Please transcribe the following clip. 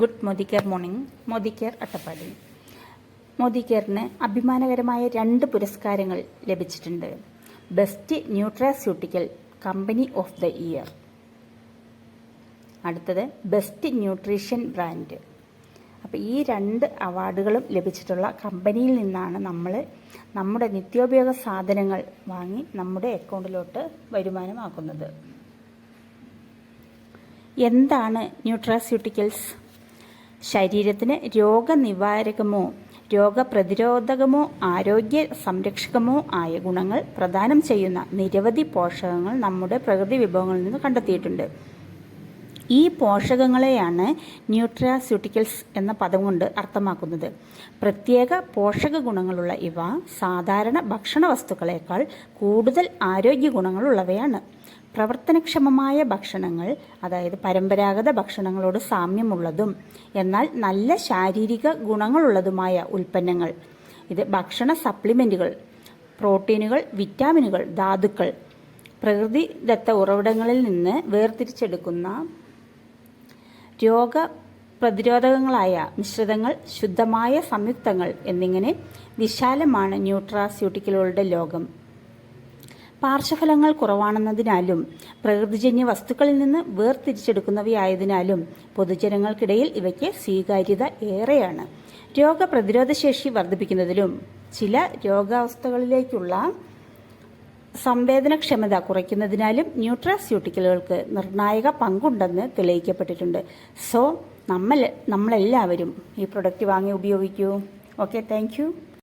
Good Modicare morning. Modi care Attappadi. Modi കെയറിന് അഭിമാനകരമായ രണ്ട് പുരസ്കാരങ്ങൾ ലഭിച്ചിട്ടുണ്ട്. Best nutraceutical company of the year. അടുത്തത് ബെസ്റ്റ് ന്യൂട്രീഷൻ ബ്രാൻഡ്. അപ്പോൾ ഈ രണ്ട് അവാർഡുകളും ലഭിച്ചിട്ടുള്ള കമ്പനിയിൽ നിന്നാണ് നമ്മൾ നമ്മുടെ നിത്യോപയോഗ സാധനങ്ങൾ വാങ്ങി നമ്മുടെ അക്കൗണ്ടിലോട്ട് വരുമാനമാക്കുന്നത്. എന്താണ് ന്യൂട്രാസ്യൂട്ടിക്കൽസ്? ശരീരത്തിന് രോഗനിവാരകമോ രോഗപ്രതിരോധകമോ ആരോഗ്യ സംരക്ഷകമോ ആയ ഗുണങ്ങൾ പ്രദാനം ചെയ്യുന്ന നിരവധി പോഷകങ്ങൾ നമ്മുടെ പ്രകൃതി വിഭവങ്ങളിൽ നിന്ന് കണ്ടെത്തിയിട്ടുണ്ട്. ഈ പോഷകങ്ങളെയാണ് ന്യൂട്രാസ്യൂട്ടിക്കൽസ് എന്ന പദം കൊണ്ട് അർത്ഥമാക്കുന്നത്. പ്രത്യേക പോഷക ഗുണങ്ങളുള്ള ഇവ സാധാരണ ഭക്ഷണ വസ്തുക്കളേക്കാൾ കൂടുതൽ ആരോഗ്യ ഗുണങ്ങളുള്ളവയാണ്. പ്രവർത്തനക്ഷമമായ ഭക്ഷണങ്ങൾ അതായത് പരമ്പരാഗത ഭക്ഷണങ്ങളോട് സാമ്യമുള്ളതും എന്നാൽ നല്ല ശാരീരിക ഗുണങ്ങളുള്ളതുമായ ഉൽപ്പന്നങ്ങൾ. ഇത് ഭക്ഷണ സപ്ലിമെന്റുകൾ പ്രോട്ടീനുകൾ വിറ്റാമിനുകൾ ധാതുക്കൾ. പ്രകൃതിദത്ത ഉറവിടങ്ങളിൽ നിന്ന് വേർതിരിച്ചെടുക്കുന്ന രോഗ പ്രതിരോധകങ്ങളായ മിശ്രിതങ്ങൾ ശുദ്ധമായ സംയുക്തങ്ങൾ എന്നിങ്ങനെ വിശാലമാണ് ന്യൂട്രാസ്യൂട്ടിക്കലുകളുടെ ലോകം. പാർശ്വഫലങ്ങൾ കുറവാണെന്നതിനാലും പ്രകൃതിജന്യ വസ്തുക്കളിൽ നിന്ന് വേർതിരിച്ചെടുക്കുന്നവയായതിനാലും പൊതുജനങ്ങൾക്കിടയിൽ ഇവയ്ക്ക് സ്വീകാര്യത ഏറെയാണ്. രോഗപ്രതിരോധശേഷി വർദ്ധിപ്പിക്കുന്നതിലും ചില രോഗാവസ്ഥകളിലേക്കുള്ള സംവേദനക്ഷമത കുറയ്ക്കുന്നതിനാലും ന്യൂട്രാസ്യൂട്ടിക്കലുകൾക്ക് നിർണായക പങ്കുണ്ടെന്ന് തെളിയിക്കപ്പെട്ടിട്ടുണ്ട്. സോ നമ്മൾ നമ്മളെല്ലാവരും ഈ പ്രൊഡക്റ്റ് വാങ്ങി ഉപയോഗിക്കൂ. Okay thank